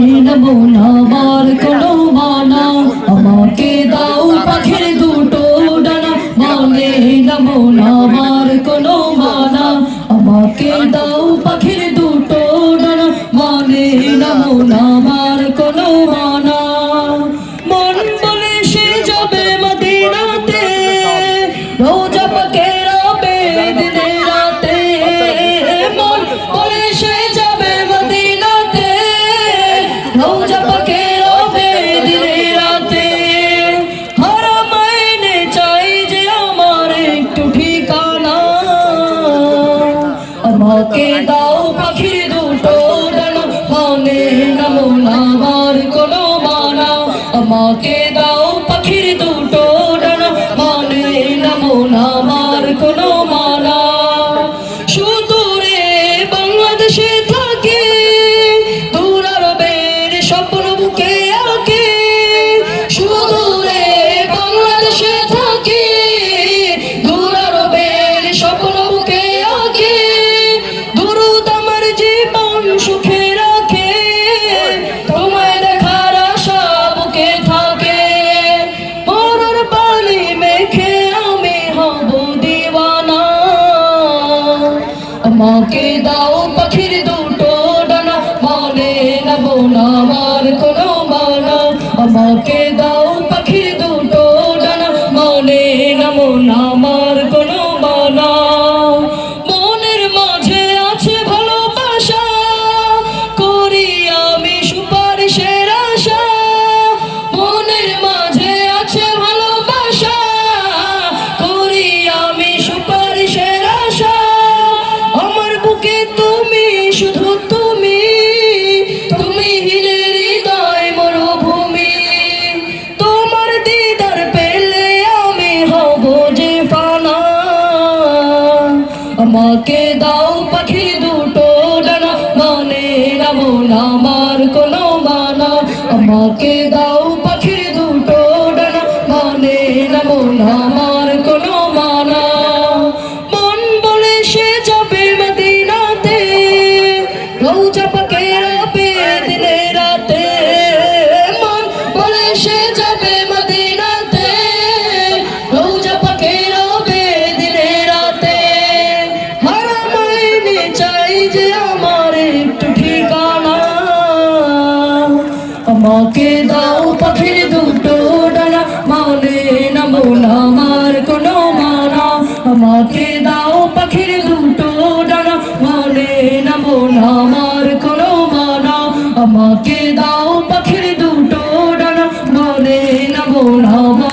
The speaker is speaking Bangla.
দেব না বরকত আমাকে দাও পাখির দুটো ডানা। মনে নামো আমার কোনো মানা। আমাকে আমাকে দাও পাখির দুটো ডানা। মনে নেব না আমার কোনো aunque আমাকে দাও পাখির দুটো ডানা বলে না বলাবো